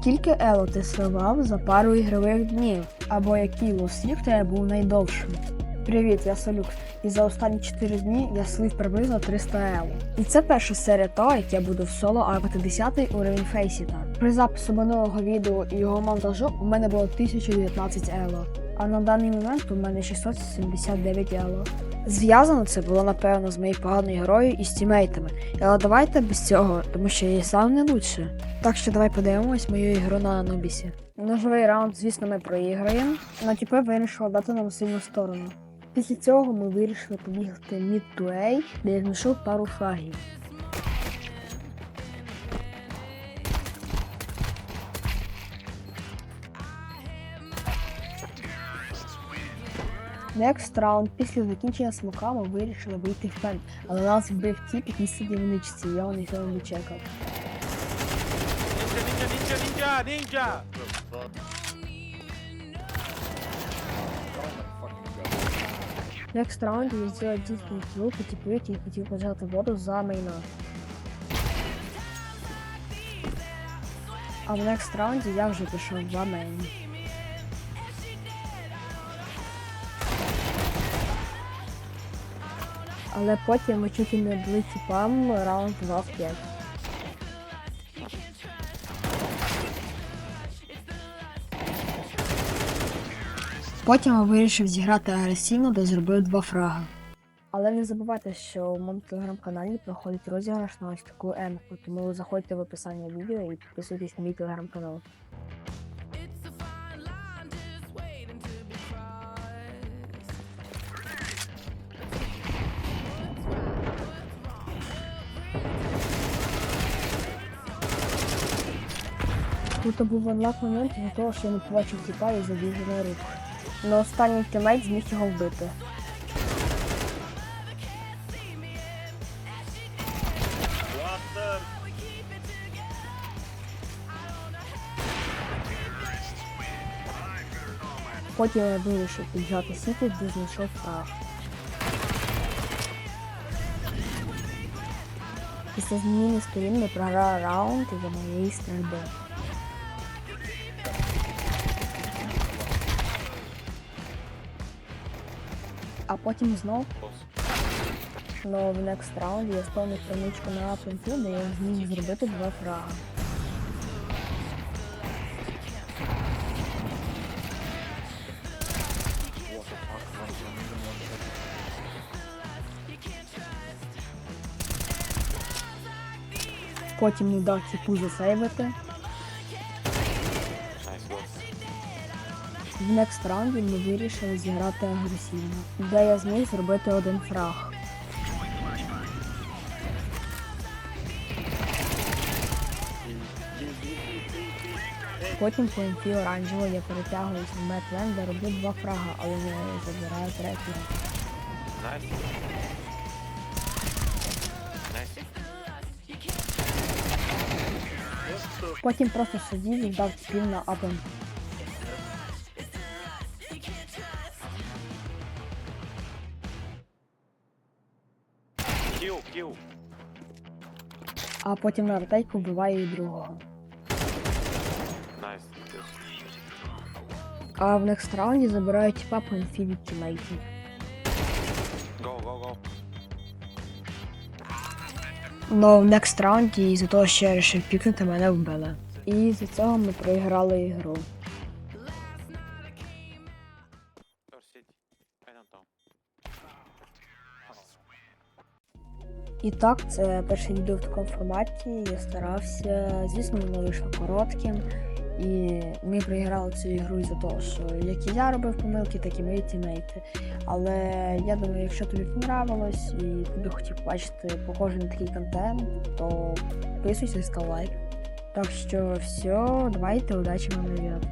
Скільки ело ти сливав за пару ігрових днів? Або який лосів тебе був найдовшим? Привіт, я Солюк. І за останні 4 дні я слив приблизно 300 ело. І це перша серія того, як я буду в соло арбити 10 уровень Фейсіта. При запису минулого відео і його монтажу у мене було 1019 ело. А на даний момент у мене 679 ело. Зв'язано це було напевно з моєю поганою грою і з тімейтами. Але давайте без цього, тому що я сам не лучше. Так що давай подивимось мою ігру на Анубісі. Ножовий раунд, звісно, ми проіграємо, але тепер вирішила дати нам сильну сторону. Після цього ми вирішили побігти A, де я знайшов пару фрагів. Next round, після закінчення смока ми вирішили вийти в пен, але нас вбив тіп, який сидів в ничці, я його ніхто не чекав. Next round я сделал дикий килл по типу, який хотів пожати воду за мейна. А в next раунді я вже пішов в мейн. Але потім ми чуть не були типам раунд 2 в 5. Потім я вирішив зіграти агресивно, де зробив два фрага. Але не забувайте, що в моєму телеграм-каналі проходить розіграш на ось таку емку, тому заходьте в описання відео і підписуйтесь на мій телеграм-канал. Тут був онлак момент за того, що я не побачив тіпа і забіг на руку. Но останній тімейт зміг його вбити. Потім я вирішив піджати сіті, де знайшов фраг. Після зміни сторін ми програли раунд за моєї стрільби. А потім знов Но в next раунді я сповнив страничку на пленті, де я зміг зробити два фрага. Потім не дав типу засейвити. В next раунді ми вирішили зіграти агресивно, де я зміг зробити один фраг. Потім по інфі оранжево я перетягуюсь в метлен, де роблю два фрага, але не забираю третій. Потім просто сидів і ждав спів на апен. Kill, kill. А потім на ретейку вбиваю і другого. Kill. А в next раунді забираю тіпа по інфі від тімейтів. Go, go, go. Но в next раунді із-за того, що я вирішив пікнути, мене вбили. І з-за цього ми проіграли ігру. І так, це перше відео в такому форматі. Я старався. Звісно, воно вийшло коротким. І ми проіграли цю ігру із-за того, що як і я робив помилки, так і мої тімейти. Але я думаю, якщо тобі понравилось і тобі хотів побачити похожий на такий контент, то підписуйся і став лайк. Так що все, давайте, удачі вам, ребят.